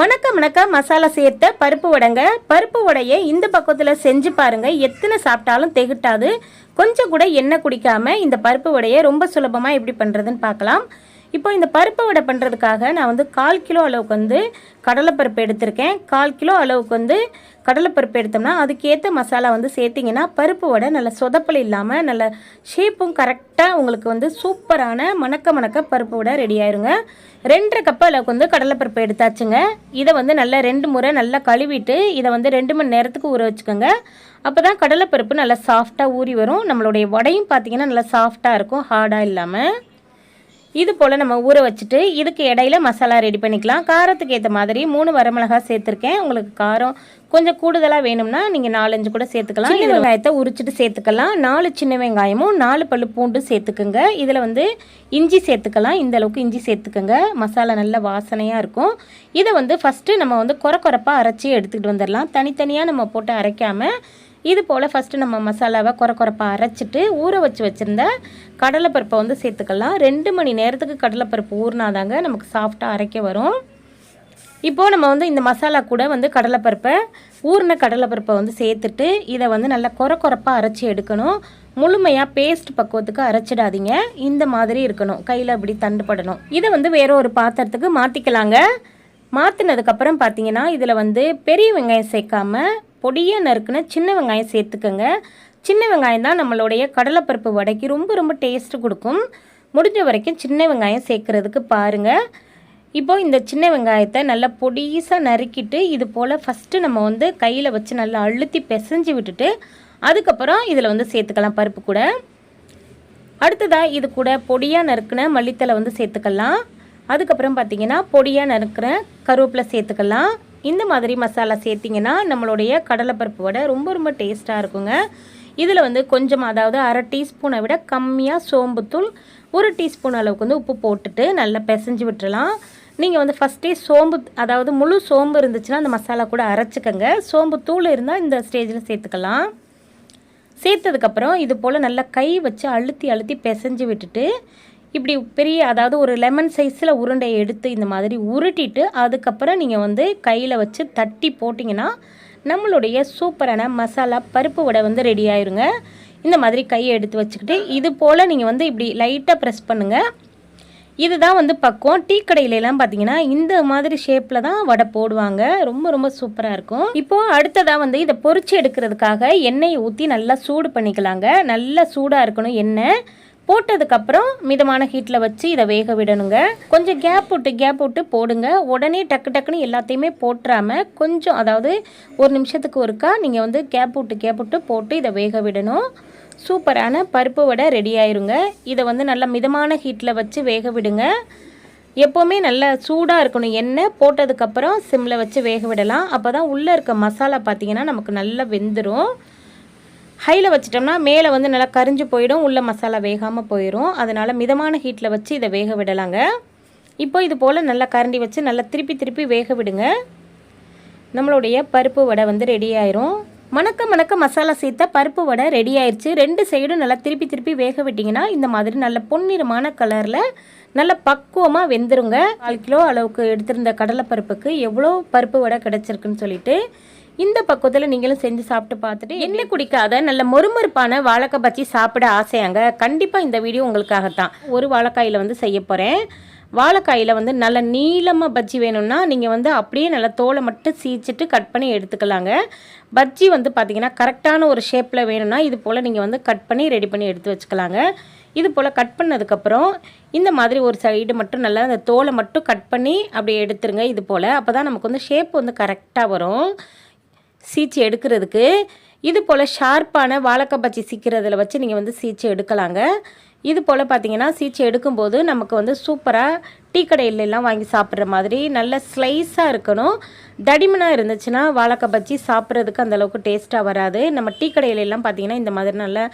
மணக்க மணக்க மசாலா சேர்த்த பருப்பு வடைங்க. பருப்பு வடையை இந்த பக்கத்தில் செஞ்சு பாருங்க. எத்தனை சாப்பிட்டாலும் திகட்டாது. கொஞ்சம் கூட எண்ணெய் குடிக்காம இந்த பருப்பு வடையை ரொம்ப சுலபமாக எப்படி பண்ணுறதுன்னு பார்க்கலாம். இப்போ இந்த பருப்பு வடை பண்ணுறதுக்காக நான் வந்து கால் கிலோ அளவுக்கு வந்து கடலைப்பருப்பு எடுத்திருக்கேன். கால் கிலோ அளவுக்கு வந்து கடலைப்பருப்பு எடுத்தோம்னா அதுக்கேற்ற மசாலா வந்து சேர்த்திங்கன்னா பருப்பு வடை நல்ல சொதப்பல் இல்லாமல் நல்ல ஷேப்பும் கரெக்டாக உங்களுக்கு வந்து சூப்பரான மணக்க மணக்க பருப்பு வடை ரெடி ஆயிருங்க. ரெண்டரை கப்பு அளவுக்கு வந்து கடலைப்பருப்பு எடுத்தாச்சுங்க. இதை வந்து நல்லா ரெண்டு முறை நல்லா கழுவிட்டு இதை வந்து ரெண்டு மணி நேரத்துக்கு ஊற வச்சுக்கோங்க. அப்போ தான் கடலைப்பருப்பு நல்லா சாஃப்டாக ஊறி வரும். நம்மளுடைய வடையும் பார்த்திங்கன்னா நல்லா சாஃப்டாக இருக்கும் ஹார்டாக இல்லாமல் இது போல் நம்ம ஊற வச்சுட்டு இதுக்கு இடையில மசாலா ரெடி பண்ணிக்கலாம். காரத்துக்கு ஏற்ற மாதிரி மூணு வரமிளகா சேர்த்துருக்கேன். உங்களுக்கு காரம் கொஞ்சம் கூடுதலாக வேணும்னா நீங்கள் நாலஞ்சு கூட சேர்த்துக்கலாம். சின்ன வெங்காயத்தை உரிச்சிட்டு சேர்த்துக்கலாம். நாலு சின்ன வெங்காயமும் நாலு பல்லு பூண்டு சேர்த்துக்குங்க. இதில் வந்து இஞ்சி சேர்த்துக்கலாம். இந்த அளவுக்கு இஞ்சி சேர்த்துக்கோங்க. மசாலா நல்ல வாசனையாக இருக்கும். இதை வந்து ஃபஸ்ட்டு நம்ம வந்து குறை குறைப்பாக அரைச்சி எடுத்துக்கிட்டு வந்துடலாம் தனித்தனியாக நம்ம போட்டு அரைக்காமல் இது போல் ஃபஸ்ட்டு நம்ம மசாலாவை குறை குறைப்பாக அரைச்சிட்டு ஊற வச்சு வச்சுருந்த கடலைப்பருப்பை வந்து சேர்த்துக்கலாம். ரெண்டு மணி நேரத்துக்கு கடலைப்பருப்பு ஊறினாதாங்க நமக்கு சாஃப்டாக அரைக்க வரும். இப்போது நம்ம வந்து இந்த மசாலா கூட வந்து கடலைப்பருப்பை ஊறின கடலைப்பருப்பை வந்து சேர்த்துட்டு இதை வந்து நல்லா குறை குறைப்பாக அரைச்சி எடுக்கணும். முழுமையாக பேஸ்ட் பக்குவத்துக்கு அரைச்சிடாதீங்க. இந்த மாதிரி இருக்கணும். கையில் இப்படி தண்டுபடணும் இதை வந்து வேற ஒரு பாத்திரத்துக்கு மாற்றிக்கலாங்க மாற்றினதுக்கப்புறம் பார்த்தீங்கன்னா இதில் வந்து பெரிய வெங்காயம் சேர்க்காம பொடியாக நறுக்குன சின்ன வெங்காயம் சேர்த்துக்கோங்க. சின்ன வெங்காயம் தான் நம்மளுடைய கடலைப்பருப்பு வடைக்கு ரொம்ப ரொம்ப டேஸ்ட்டு கொடுக்கும். முடிஞ்ச வரைக்கும் சின்ன வெங்காயம் சேர்க்குறதுக்கு பாருங்கள் இப்போது இந்த சின்ன வெங்காயத்தை நல்லா பொடிசாக நறுக்கிட்டு இது போல் ஃபஸ்ட்டு நம்ம வந்து கையில் வச்சு நல்லா அழுத்தி பிசைஞ்சு விட்டுட்டு அதுக்கப்புறம் இதில் வந்து சேர்த்துக்கலாம் பருப்பு கூட. அடுத்ததாக இது கூட பொடியாக நறுக்கின மல்லித்தலை வந்து சேர்த்துக்கலாம். அதுக்கப்புறம் பார்த்தீங்கன்னா பொடியாக நறுக்கிற கருவேப்பிலை சேர்த்துக்கலாம். இந்த மாதிரி மசாலா சேர்த்திங்கன்னா நம்மளுடைய கடலைப்பருப்பு வடை ரொம்ப ரொம்ப டேஸ்ட்டாக இருக்குங்க. இதில் வந்து கொஞ்சம் அதாவது அரை டீஸ்பூனை விட கம்மியாக சோம்புத்தூள் ஒரு டீஸ்பூன் அளவுக்கு வந்து உப்பு போட்டுட்டு நல்லா பிசைஞ்சு விட்டுறலாம். நீங்கள் வந்து ஃபஸ்ட்டே சோம்பு அதாவது முழு சோம்பு இருந்துச்சுன்னா அந்த மசாலா கூட அரைச்சிக்கங்க. சோம்பு தூள் இருந்தால் இந்த ஸ்டேஜில் சேர்த்துக்கலாம். சேர்த்ததுக்கப்புறம் இது போல் நல்லா கை வச்சு அழுத்தி அழுத்தி பிசைஞ்சு விட்டுட்டு இப்படி பெரிய அதாவது ஒரு லெமன் சைஸில் உருண்டையை எடுத்து இந்த மாதிரி உருட்டிட்டு அதுக்கப்புறம் நீங்கள் வந்து கையில் வச்சு தட்டி போட்டிங்கன்னா நம்மளுடைய சூப்பரான மசாலா பருப்பு வடை வந்து ரெடி ஆயிருங்க. இந்த மாதிரி கையை எடுத்து வச்சுக்கிட்டு இது போல் நீங்கள் வந்து இப்படி லைட்டாக ப்ரெஸ் பண்ணுங்கள் இதுதான் வந்து பக்குவம். டீ கடையிலலாம் பார்த்தீங்கன்னா இந்த மாதிரி ஷேப்பில் தான் வடை போடுவாங்க. ரொம்ப ரொம்ப சூப்பராக இருக்கும். இப்போது அடுத்ததாக வந்து இதை பொறிச்சு எடுக்கிறதுக்காக எண்ணெயை ஊற்றி நல்லா சூடு பண்ணிக்கலாங்க. நல்லா சூடாக இருக்கணும் எண்ணெய். போட்டதுக்கப்புறம் மிதமான ஹீட்டில் வச்சு இதை வேக விடணுங்க. கொஞ்சம் கேப் விட்டு கேப் விட்டு போடுங்க. உடனே டக்கு டக்குன்னு எல்லாத்தையுமே போட்டுறாம கொஞ்சம் அதாவது ஒரு நிமிஷத்துக்கு ஒருக்கா நீங்கள் வந்து கேப் விட்டு கேப் விட்டு போட்டு இதை வேக விடணும். சூப்பரான பருப்பு வடை ரெடி ஆயிருங்க. இதை வந்து நல்லா மிதமான ஹீட்டில் வச்சு வேக விடுங்க. எப்போவுமே நல்லா சூடாக இருக்கணும். எண்ணெய் போட்டதுக்கப்புறம் சிம்மில் வச்சு வேக விடலாம். அப்போ தான் உள்ளே இருக்க மசாலா பார்த்திங்கன்னா நமக்கு நல்லா வெந்துடும் ஹையில் வச்சிட்டோம்னா மேலே வந்து நல்லா கரிஞ்சு போயிடும் உள்ள மசாலா வேகாமல் போயிடும் அதனால் மிதமான ஹீட்டில் வச்சு இதை வேக விடலாங்க. இப்போ இது போல் நல்லா கரண்டி வச்சு நல்லா திருப்பி திருப்பி வேக விடுங்க. நம்மளுடைய பருப்பு வடை வந்து ரெடி ஆயிரும். மணக்க மணக்க மசாலா சேர்த்த பருப்பு வடை ரெடி ஆயிடுச்சு ரெண்டு சைடும் நல்லா திருப்பி திருப்பி வேக விட்டிங்கன்னா இந்த மாதிரி நல்ல பொன்னிறமான கலரில் நல்ல பக்குவமாக வெந்துருங்க. கால் கிலோ அளவுக்கு எடுத்திருந்த கடலைப்பருப்புக்கு எவ்வளோ பருப்பு வடை கிடச்சிருக்குன்னு சொல்லிட்டு இந்த பக்குவத்தில் நீங்களும் செஞ்சு சாப்பிட்டு பார்த்துட்டு எண்ணெய் குடிக்காத நல்ல மொறுமொறுப்பான வாழைக்காய் பச்சி சாப்பிட ஆசையாங்க. கண்டிப்பாக இந்த வீடியோ உங்களுக்காகத்தான். ஒரு வாழைக்காயில் வந்து செய்ய போகிறேன் வாழைக்காயில் வந்து நல்ல நீளமாக பஜ்ஜி வேணும்னா நீங்கள் வந்து அப்படியே நல்லா தோலை மட்டும் சீச்சிட்டு கட் பண்ணி எடுத்துக்கலாங்க. பஜ்ஜி வந்து பார்த்திங்கன்னா கரெக்டான ஒரு ஷேப்பில் வேணும்னா இது போல் நீங்கள் வந்து கட் பண்ணி ரெடி பண்ணி எடுத்து வச்சுக்கலாங்க. இது போல் கட் பண்ணதுக்கப்புறம் இந்த மாதிரி ஒரு சைடு மட்டும் நல்லா அந்த தோலை மட்டும் கட் பண்ணி அப்படியே எடுத்துருங்க இது போல். அப்போ தான் நமக்கு வந்து ஷேப் வந்து கரெக்டாக வரும். சீச்சு எடுக்கிறதுக்கு. இது போல் ஷார்ப்பான வாழைக்காய் பச்சி சீக்கிறதுல வச்சு நீங்கள் வந்து சீச்சு எடுக்கலாங்க. இது போல் பார்த்தீங்கன்னா சீச்சு எடுக்கும்போது நமக்கு வந்து சூப்பராக டீ கடையிலலாம் வாங்கி சாப்பிட்ற மாதிரி நல்ல ஸ்லைஸாக இருக்கணும். தடிமனாக இருந்துச்சுன்னா வாழைக்காய் பச்சி சாப்பிட்றதுக்கு அந்தளவுக்கு டேஸ்ட்டாக வராது. நம்ம டீ கடையிலலாம் பார்த்தீங்கன்னா இந்த மாதிரி நல்ல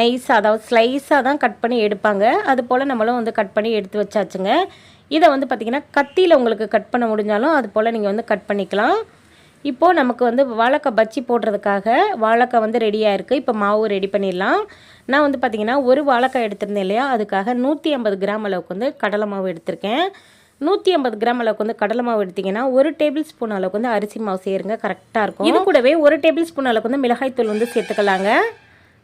நைஸாக அதாவது ஸ்லைஸாக தான் கட் பண்ணி எடுப்பாங்க. அது போல் நம்மளும் வந்து கட் பண்ணி எடுத்து வச்சாச்சுங்க. இதை வந்து பார்த்திங்கன்னா கத்தியில் உங்களுக்கு கட் பண்ண முடிஞ்சாலும் அது போல் நீங்கள் வந்து கட் பண்ணிக்கலாம். இப்போது நமக்கு வந்து வாழைக்காய் பச்சி போடுறதுக்காக வாழைக்காய் வந்து ரெடியாக இருக்குது இப்போ மாவு ரெடி பண்ணிடலாம். நான் வந்து பார்த்திங்கன்னா ஒரு வாழைக்காய் எடுத்திருந்தேன் இல்லையா? அதுக்காக நூற்றி ஐம்பது கிராம் அளவுக்கு வந்து கடலை மாவு எடுத்திருக்கேன். நூற்றி ஐம்பது கிராம் அளவுக்கு வந்து கடலை மாவு எடுத்திங்கன்னா ஒரு டேபிள் ஸ்பூன் அளவுக்கு வந்து அரிசி மாவு சேருங்க கரெக்டாக இருக்கும். இது கூடவே ஒரு டேபிள் ஸ்பூன் அளவுக்கு வந்து மிளகாய்த்தூள் வந்து சேர்த்துக்கலாங்க.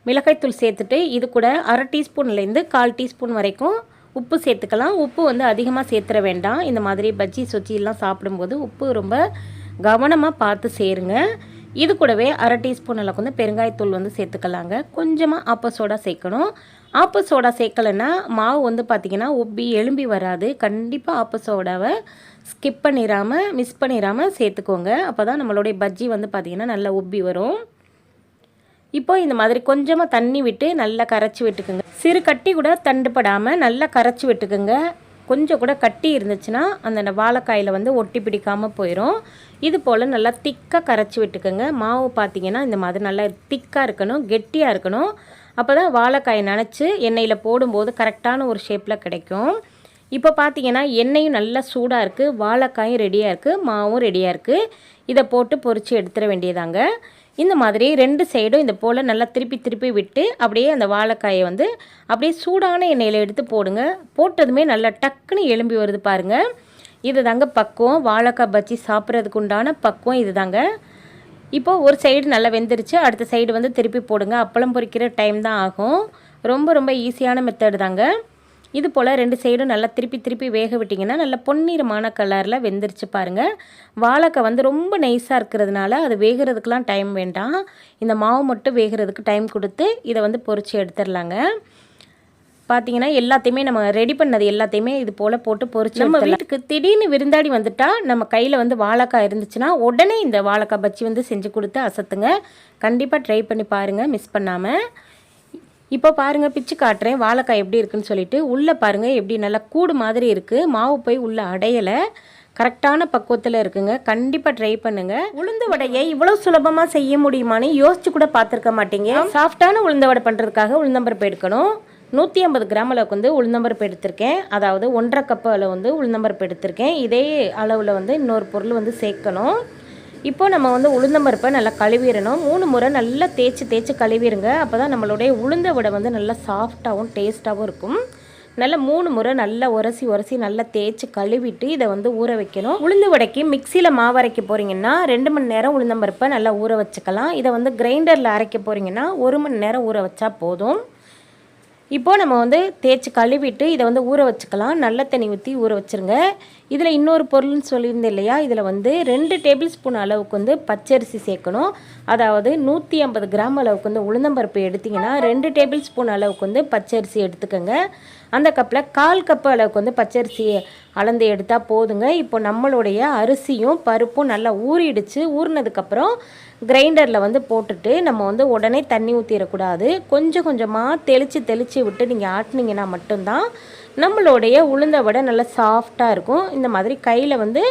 மிளகாய்த்தூள் சேர்த்துட்டு இது கூட அரை டீஸ்பூன்லேருந்து கால் டீஸ்பூன் வரைக்கும் உப்பு சேர்த்துக்கலாம். உப்பு வந்து அதிகமாக சேர்த்துற வேண்டாம். இந்த மாதிரி பஜ்ஜி சொச்சிலாம் சாப்பிடும்போது உப்பு ரொம்ப கவனமாக பார்த்து சேருங்க. இது கூடவே அரை டீஸ்பூன் அளவுக்கு வந்து பெருங்காயத்தூள் வந்து சேர்த்துக்கலாங்க. கொஞ்சமாக ஆப்போ சோடா சேர்க்கணும். ஆப்போ சோடா சேர்க்கலைன்னா மாவு வந்து பார்த்திங்கன்னா உப்பி எலும்பி வராது. கண்டிப்பாக ஆப்போ சோடாவை ஸ்கிப் பண்ணிடாமல் மிஸ் பண்ணிடாமல் சேர்த்துக்கோங்க. அப்போ தான் நம்மளுடைய பஜ்ஜி வந்து பார்த்திங்கன்னா நல்லா உப்பி வரும். இப்போ இந்த மாதிரி கொஞ்சமாக தண்ணி விட்டு நல்லா கரைச்சி விட்டுக்குங்க. சிறு கட்டி கூட தண்டுப்படாமல் நல்லா கரைச்சி விட்டுக்குங்க. கொஞ்சம் கூட கட்டி இருந்துச்சுன்னா அந்த வாழைக்காயில் வந்து ஒட்டி பிடிக்காமல் போயிடும் இது போல் நல்லா திக்காக கரைச்சி விட்டுக்கோங்க. மாவு பார்த்தீங்கன்னா இந்த மாதிரி நல்லா திக்காக இருக்கணும் கெட்டியாக இருக்கணும். அப்போ தான் வாழைக்காயை நினச்சி எண்ணெயில் போடும்போது கரெக்டான ஒரு ஷேப்பில் கிடைக்கும். இப்போ பார்த்தீங்கன்னா எண்ணெயும் நல்லா சூடாக இருக்குது வாழைக்காயும் ரெடியாக இருக்குது மாவும் ரெடியாக இருக்குது இதை போட்டு பொரித்து எடுத்துட வேண்டியதாங்க. இந்த மாதிரி ரெண்டு சைடும் இந்த போல் நல்லா திருப்பி திருப்பி விட்டு அப்படியே அந்த வாழைக்காயை வந்து அப்படியே சூடான எண்ணெயில் எடுத்து போடுங்க. போட்டதுமே நல்லா டக்குன்னு எலும்பி வருது பாருங்கள் இது தாங்க பக்குவம். வாழைக்காய் பஜ்ஜி சாப்பிட்றதுக்கு உண்டான பக்குவம் இது தாங்க. இப்போது ஒரு சைடு நல்லா வெந்துருச்சு. அடுத்த சைடு வந்து திருப்பி போடுங்க. அப்பளம் பொரிக்கிற டைம் தான் ஆகும். ரொம்ப ரொம்ப ஈஸியான மெத்தடு தாங்க. இது போல் ரெண்டு சைடும் நல்லா திருப்பி திருப்பி வேக விட்டிங்கன்னா நல்லா பொன்னிறமான கலரில் வெந்துருச்சு பாருங்கள் வாழைக்காய் வந்து ரொம்ப நைஸாக இருக்கிறதுனால அது வேகிறதுக்கெலாம் டைம் வேண்டாம். இந்த மாவு மட்டும் வேகிறதுக்கு டைம் கொடுத்து இதை வந்து பொறிச்சு எடுத்துடலாங்க. பார்த்தீங்கன்னா எல்லாத்தையுமே நம்ம ரெடி பண்ணது எல்லாத்தையுமே இது போல் போட்டு பொறிச்சு நம்ம வீட்டுக்கு திடீர்னு விருந்தாடி வந்துட்டா நம்ம கையில் வந்து வாழைக்காய் இருந்துச்சுன்னா உடனே இந்த வாழைக்காய் பச்சி வந்து செஞ்சு கொடுத்து அசத்துங்க. கண்டிப்பாக ட்ரை பண்ணி பாருங்கள் மிஸ் பண்ணாமல் இப்போ பாருங்கள் பிச்சு காட்டுறேன். வாழைக்காய் எப்படி இருக்குன்னு சொல்லிட்டு உள்ளே பாருங்கள் எப்படி நல்லா கூடு மாதிரி இருக்குது மாவு போய் உள்ளே அடையலை. கரெக்டான பக்குவத்தில் இருக்குங்க. கண்டிப்பாக ட்ரை பண்ணுங்க. உளுந்து வடையை இவ்வளோ சுலபமாக செய்ய முடியுமான்னு யோசிச்சு கூட பார்த்துருக்க மாட்டீங்க. சாஃப்டான உளுந்த வடை பண்ணுறதுக்காக உளுந்தம்பருப்பு எடுக்கணும். நூற்றி ஐம்பது கிராம் அளவுக்கு வந்து உளுந்தம்பருப்பு எடுத்திருக்கேன். அதாவது ஒன்றரை கப்பு அளவு வந்து உளுந்தம்பருப்பு எடுத்திருக்கேன். இதே அளவில் வந்து இன்னொரு பொருள் வந்து சேர்க்கணும். இப்போது நம்ம வந்து உளுந்தம்பருப்பை நல்லா கழுவிடணும். மூணு முறை நல்லா தேய்ச்சி தேய்ச்சி கழுவிடுங்க. அப்போ தான் நம்மளுடைய உளுந்த வடை வந்து நல்லா சாஃப்டாகவும் டேஸ்ட்டாகவும் இருக்கும். நல்லா மூணு முறை நல்லா உரசி உரசி நல்லா தேய்ச்சி கழுவிட்டு இதை வந்து ஊற வைக்கணும். உளுந்து வடைக்கு மிக்சியில் மாவு அரைக்க போகிறீங்கன்னா ரெண்டு மணி நேரம் உளுந்தம்பருப்பை நல்லா ஊற வச்சுக்கலாம். இதை வந்து கிரைண்டரில் அரைக்க போகிறீங்கன்னா ஒரு மணி நேரம் ஊற வச்சா போதும். இப்போது நம்ம வந்து தேய்ச்சி கழுவிட்டு இதை வந்து ஊற வச்சுக்கலாம். நல்ல தண்ணி ஊற்றி ஊற வச்சுருங்க. இதில் இன்னொரு பொருள்னு சொல்லியிருந்தேன் இல்லையா? இதில் வந்து ரெண்டு டேபிள் ஸ்பூன் அளவுக்கு வந்து பச்சரிசி சேர்க்கணும். அதாவது நூற்றி ஐம்பது கிராம் அளவுக்கு வந்து உளுந்தம்பருப்பு எடுத்திங்கன்னா ரெண்டு டேபிள் ஸ்பூன் அளவுக்கு வந்து பச்சரிசி எடுத்துக்கோங்க. அந்த கப்பில் கால் கப்பு அளவுக்கு வந்து பச்சரிசி அளந்து எடுத்தால் போதுங்க. இப்போ நம்மளுடைய அரிசியும் பருப்பும் நல்லா ஊறிடுச்சு. ஊறினதுக்கப்புறம் கிரைண்டரில் வந்து போட்டுட்டு நம்ம வந்து உடனே தண்ணி ஊற்றிடக்கூடாது கொஞ்சம் கொஞ்சமாக தெளித்து தெளித்து விட்டு நீங்கள் ஆட்டினீங்கன்னா மட்டும்தான் நம்மளுடைய உளுந்த வடை நல்லா சாஃப்டாக இருக்கும். இந்த மாதிரி கையில் வந்து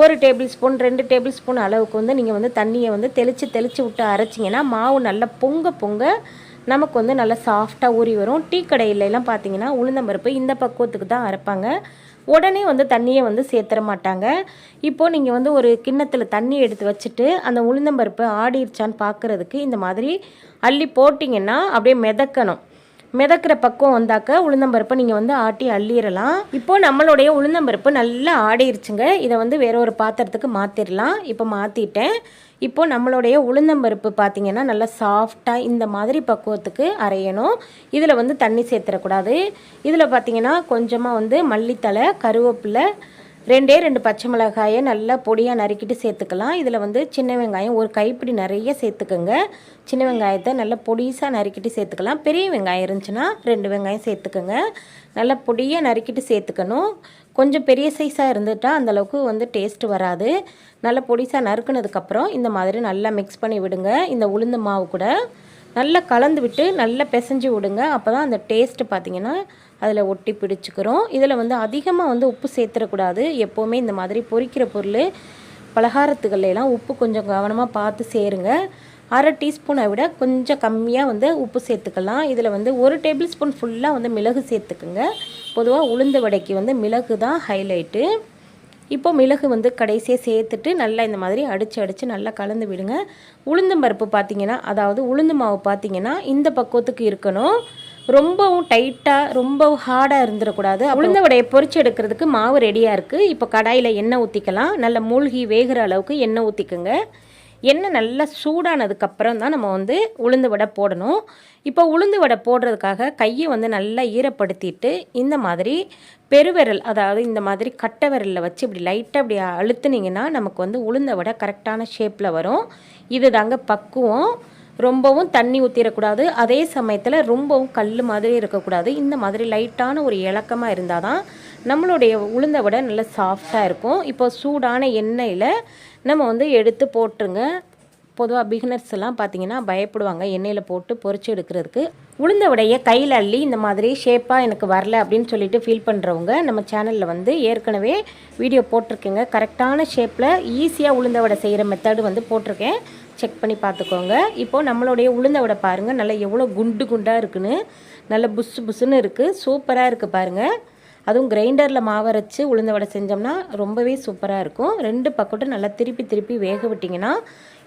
ஒரு டேபிள் ஸ்பூன் ரெண்டு டேபிள் ஸ்பூன் அளவுக்கு வந்து நீங்கள் வந்து தண்ணியை வந்து தெளித்து தெளித்து விட்டு அரைச்சிங்கன்னா மாவு நல்லா பொங்க பொங்க நமக்கு வந்து நல்லா சாஃப்டாக ஊறி வரும். டீ கடையிலலாம் பார்த்தீங்கன்னா உளுந்தம்பருப்பு இந்த பக்குவத்துக்கு தான் அரைப்பாங்க. உடனே வந்து தண்ணியை வந்து சேர்த்துற மாட்டாங்க. இப்போது நீங்கள் வந்து ஒரு கிண்ணத்தில் தண்ணி எடுத்து வச்சுட்டு அந்த உளுந்தம்பருப்பு ஆடிருச்சான்னு பார்க்குறதுக்கு இந்த மாதிரி அள்ளி போட்டிங்கன்னா அப்படியே மிதக்கணும். மிதக்கிற பக்கம் வந்தாக்க உளுந்தம்பருப்பை நீங்கள் வந்து ஆட்டி அள்ளிடலாம். இப்போது நம்மளுடைய உளுந்தம்பருப்பு நல்லா ஆடிருச்சுங்க. இதை வந்து வேற ஒரு பாத்திரத்துக்கு மாற்றிடலாம் இப்போ மாற்றிட்டேன் இப்போ நம்மளுடைய உளுந்தம்பருப்பு பார்த்திங்கன்னா நல்லா சாஃப்டாக இந்த மாதிரி பக்குவத்துக்கு அரையணும். இதில் வந்து தண்ணி சேர்த்துடக்கூடாது. இதில் பார்த்திங்கன்னா கொஞ்சமாக வந்து மல்லித்தலை கருவேப்பிலை ரெண்டே ரெண்டு பச்சை மிளகாயை நல்லா பொடியாக நறுக்கிட்டு சேர்த்துக்கலாம். இதில் வந்து சின்ன வெங்காயம் ஒரு கைப்பிடி நிறைய சேர்த்துக்கோங்க. சின்ன வெங்காயத்தை நல்லா பொடிசாக நறுக்கிட்டு சேர்த்துக்கலாம். பெரிய வெங்காயம் இருந்துச்சுன்னா ரெண்டு வெங்காயம் சேர்த்துக்கோங்க. நல்லா பொடியாக நறுக்கிட்டு சேர்த்துக்கணும். கொஞ்சம் பெரிய சைஸாக இருந்துட்டால் அந்தளவுக்கு வந்து டேஸ்ட் வராது. நல்லா பொடிசாக நறுக்குனதுக்கப்புறம் இந்த மாதிரி நல்லா மிக்ஸ் பண்ணி விடுங்க. இந்த உளுந்து மாவு கூட நல்லா கலந்து விட்டு நல்லா பிசைஞ்சு விடுங்க. அப்போ தான் அந்த டேஸ்ட்டு பார்த்திங்கன்னா அதில் ஒட்டி பிடிச்சிக்கிறோம். இதில் வந்து அதிகமாக வந்து உப்பு சேர்த்துடக்கூடாது எப்போவுமே இந்த மாதிரி பொரிக்கிற பொருள் பலகாரத்துகள்லாம் உப்பு கொஞ்சம் கவனமாக பார்த்து சேருங்க. அரை டீஸ்பூனை விட கொஞ்சம் கம்மியாக வந்து உப்பு சேர்த்துக்கலாம். இதில் வந்து ஒரு டேபிள் ஸ்பூன் ஃபுல்லாக வந்து மிளகு சேர்த்துக்குங்க. பொதுவாக உளுந்து வடைக்கு வந்து மிளகு தான் ஹைலைட்டு இப்போ மிளகு வந்து கடைசியாக சேர்த்துட்டு நல்லா இந்த மாதிரி அடித்து அடித்து நல்லா கலந்து விடுங்க. உளுந்தம் பருப்பு பார்த்தீங்கன்னா அதாவது உளுந்து மாவு பார்த்தீங்கன்னா இந்த பக்குவத்துக்கு இருக்கணும். ரொம்பவும் டைட்டாக ரொம்ப ஹார்டாக இருந்துடக்கூடாது. உளுந்த வடையை பொறிச்சு எடுக்கிறதுக்கு மாவு ரெடியாக இருக்குது இப்போ கடாயில் எண்ணெய் ஊற்றிக்கலாம் நல்ல மூழ்கி வேகிற அளவுக்கு எண்ணெய் ஊற்றிக்கோங்க எண்ணெய் நல்லா சூடானதுக்கப்புறம் தான் நம்ம வந்து உளுந்து வடை போடணும். இப்போ உளுந்து வடை போடுறதுக்காக கையை வந்து நல்லா ஈரப்படுத்திட்டு இந்த மாதிரி பெருவிரல் அதாவது இந்த மாதிரி கட்டை விரலில் வச்சு இப்படி லைட்டாக அப்படி அழுத்துனீங்கன்னா நமக்கு வந்து உளுந்த வடை கரெக்டான ஷேப்பில் வரும். இது தாங்க பக்குவம். ரொம்பவும் தண்ணி ஊற்றிடக்கூடாது அதே சமயத்தில் ரொம்பவும் கல் மாதிரி இருக்கக்கூடாது. இந்த மாதிரி லைட்டான ஒரு இலக்கமாக இருந்தால் தான் நம்மளுடைய உளுந்த வடை நல்லா சாஃப்டாக இருக்கும். இப்போ சூடான எண்ணெயில் நம்ம வந்து எடுத்து போட்டுருங்க. பொதுவாக பிகினர்ஸ் எல்லாம் பார்த்தீங்கன்னா பயப்படுவாங்க. எண்ணெயில் போட்டு பொறிச்சு எடுக்கிறதுக்கு. உளுந்த வடையை கையில் அள்ளி இந்த மாதிரி ஷேப்பாக எனக்கு வரல அப்படின்னு சொல்லிட்டு ஃபீல் பண்ணுறவங்க நம்ம சேனலில் வந்து ஏற்கனவே வீடியோ போட்டிருக்கேங்க. கரெக்டான ஷேப்பில் ஈஸியாக உளுந்த வடை செய்கிற மெத்தடு வந்து போட்டிருக்கேன். செக் பண்ணி பார்த்துக்கோங்க இப்போது நம்மளுடைய உளுந்த வடை பாருங்கள் நல்லா எவ்வளோ குண்டு குண்டாக இருக்குன்னு. நல்ல புஸ் புஸ்ஸுன்னு இருக்குது சூப்பராக இருக்குது பாருங்கள் அதுவும் கிரைண்டரில் மாவரைச்சி உளுந்த வடை செஞ்சோம்னா ரொம்பவே சூப்பராக இருக்கும். ரெண்டு பக்கட்டும் நல்லா திருப்பி திருப்பி வேக விட்டிங்கன்னா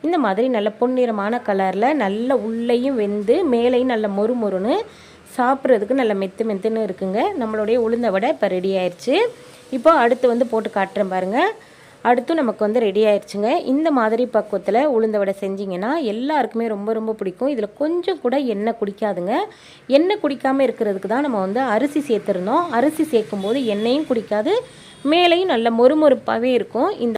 இந்த மாதிரி நல்ல பொன்னிறமான கலரில் நல்ல உள்ளேயும் வெந்து மேலேயும் நல்ல மொறு மொறுன்னு சாப்பிட்றதுக்கு நல்ல மெத்து மெத்துன்னு இருக்குங்க. நம்மளுடைய உளுந்த வடை இப்போ ரெடி ஆயிடுச்சு இப்போ அடுத்து வந்து போட்டு காட்டுறேன் பாருங்கள் அடுத்து நமக்கு வந்து ரெடி ஆயிடுச்சுங்க இந்த மாதிரி பக்குவத்தில் உளுந்த வடை செஞ்சிங்கன்னா எல்லாருக்குமே ரொம்ப ரொம்ப பிடிக்கும். இதில் கொஞ்சம் கூட எண்ணெய் குடிக்காதுங்க. எண்ணெய் குடிக்காமல் இருக்கிறதுக்கு தான் நம்ம வந்து அரிசி சேர்த்துருந்தோம் அரிசி சேர்க்கும்போது எண்ணெயும் குடிக்காது. மேலேயும் நல்ல மொறுமொறுப்பாகவே இருக்கும். இந்த